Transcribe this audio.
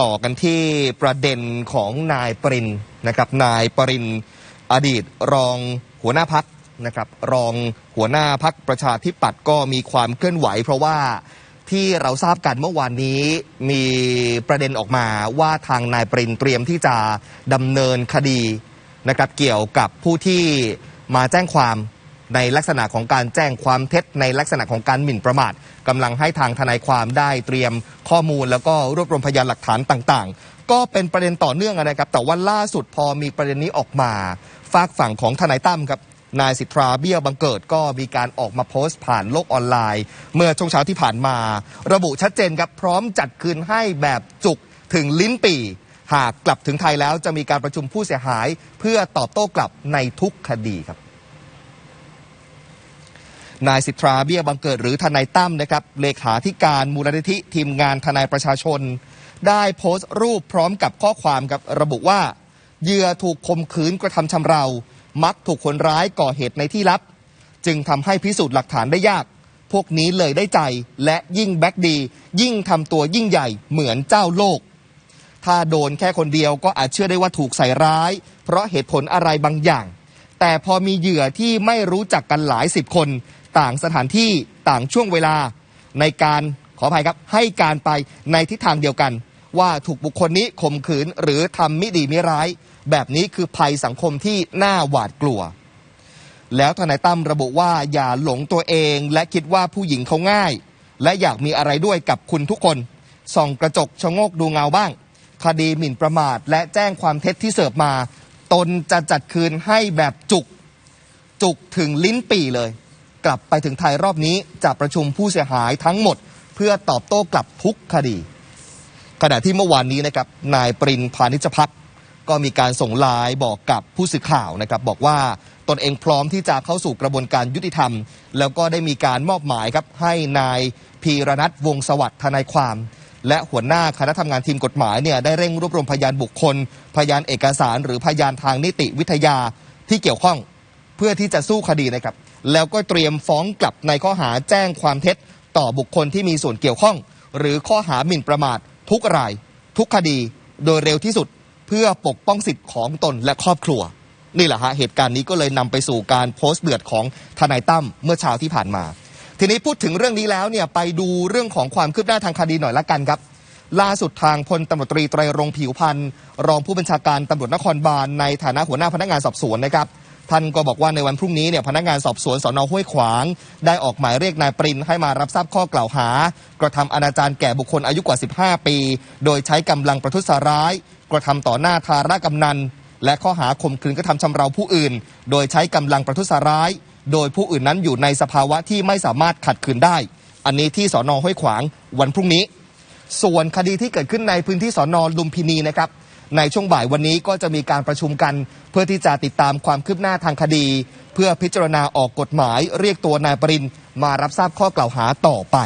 ต่อกันที่ประเด็นของนายปรินนะครับนายปรินอดีตรองหัวหน้าพักนะครับรองหัวหน้าพักประชาธิปัตย์ก็มีความเคลื่อนไหว เพราะว่าที่เราทราบกันเมื่อวานนี้มีประเด็นออกมาว่าทางนายปรินเตรียมที่จะดำเนินคดีนะครับเกี่ยวกับผู้ที่มาแจ้งความ ในลักษณะของการแจ้งความเท็จ ในลักษณะของการหมิ่นประมาทกำลังให้ทางทนายความได้เตรียมข้อมูล แล้วก็รวบรวมพยานหลักฐานต่างๆ ก็เป็นประเด็นต่อเนื่องนะครับ แต่ว่าล่าสุดพอมีประเด็นนี้ออกมาฝากฝั่งของทนายตั้มครับนายสิทธาเบี้ยบังเกิดก็มีการออกมาโพสต์ผ่านโลกออนไลน์ เมื่อช่วงเช้าที่ผ่านมา ระบุชัดเจนครับพร้อมจัดคืนให้แบบจุกถึงลิ้นปี่หากกลับถึงไทยแล้วจะมีการประชุมผู้เสียหาย เพื่อตอบโต้กลับในทุกคดีครับ นายสิทธาเบี้ยบังเกิดหรือทนายตั้มนะครับเลขาธิการมูลนิธิทีมงานทนายประชาชน ได้โพสต์รูปพร้อมกับข้อความกับระบุว่าเหยื่อถูกข่มขืนกระทำชำเรา มักถูกคนร้ายก่อเหตุในที่ลับ จึงทำให้พิสูจน์หลักฐานได้ยาก พวกนี้เลยได้ใจและยิ่งแบ็กดี ยิ่งทำตัวยิ่งใหญ่เหมือนเจ้าโลก ถ้าโดนแค่คนเดียวก็อาจเชื่อได้ว่าถูกใส่ร้าย เพราะเหตุผลอะไรบางอย่าง แต่พอมีเหยื่อที่ไม่รู้จักกันหลายสิบคน ต่างสถานที่ต่างช่วงเวลาในการขออภัยครับ ให้การไปในทิศทางเดียวกัน ว่าถูกบุคคลนี้ข่มขืนหรือทำมิดีมิร้าย แบบนี้คือภัยสังคมที่น่าหวาดกลัว แล้วทนายตั้มระบุว่าอย่าหลงตัวเอง และคิดว่าผู้หญิงเขาง่าย และอยากมีอะไรด้วยกับคุณทุกคน ส่องกระจกชะโงกดูเงาบ้าง คดีหมิ่นประมาท และแจ้งความเท็จที่เสิร์ฟมา ตนจะจัดคืนให้แบบจุก จุกถึงลิ้นปี่เลย กลับไปถึงไทยรอบนี้จะประชุมผู้เสียหายทั้งหมด เพื่อตอบโต้กลับทุกคดี ขณะที่เมื่อวานนี้นะครับนายปรินพานิชพักก็มีการส่งไลน์บอกกับผู้สื่อข่าวนะครับ บอกว่าตนเองพร้อมที่จะเข้าสู่กระบวนการยุติธรรม แล้วก็ได้มีการมอบหมายครับให้นายพีรนัทวงสวัสดิ์ทนายความ และหัวหน้าคณะทำงานทีมกฎหมายเนี่ยได้เร่งรวบรวมพยานบุคคล พยานเอกสาร หรือพยานทางนิติวิทยาที่เกี่ยวข้องเพื่อที่จะสู้คดีนะครับ แล้วก็เตรียมฟ้องกลับในข้อหาแจ้งความเท็จ ต่อบุคคลที่มีส่วนเกี่ยวข้อง หรือข้อหาหมิ่นประมาท ทุกราย ทุกคดี โดยเร็วที่สุดเพื่อปกป้องสิทธิ์ของตนและครอบครัว นี่แหละฮะเหตุการณ์นี้ก็เลยนำไปสู่การโพสต์เดือดของทนายตั้มเมื่อเช้าที่ผ่านมา ทีนี้พูดถึงเรื่องนี้แล้วเนี่ยไปดูเรื่องของความคืบหน้าทางคดีหน่อยละกันครับล่าสุดทางพลตำรวจตรีไตรรงผิวพันธ์รองผู้บัญชาการตำรวจนครบาลในฐานะหัวหน้าพนักงานสอบสวนนะครับ ท่านก็บอกว่าในวันพรุ่งนี้เนี่ยพนักงานสอบสวนสอนอห้วยขวาง ได้ออกหมายเรียกนายปรินให้มารับทราบข้อกล่าวหา กระทำอนาจารแก่บุคคลอายุกว่า 15 ปี โดยใช้กำลังประทุษร้าย กระทำต่อหน้าทาระกำนัน และข้อหาข่มขืนกระทำชำเราผู้อื่น โดยใช้กำลังประทุษร้าย โดยผู้อื่นนั้นอยู่ในสภาวะที่ไม่สามารถขัดขืนได้ อันนี้ที่สอนอห้วยขวางวันพรุ่งนี้ ส่วนคดีที่เกิดขึ้นในพื้นที่สอนอลุมพินีนะครับ ในช่วงบ่ายวันนี้ก็จะมีการประชุมกัน เพื่อที่จะติดตามความคืบหน้าทางคดี เพื่อพิจารณาออกกฎหมายเรียกตัวนายปรินมารับทราบข้อกล่าวหาต่อไป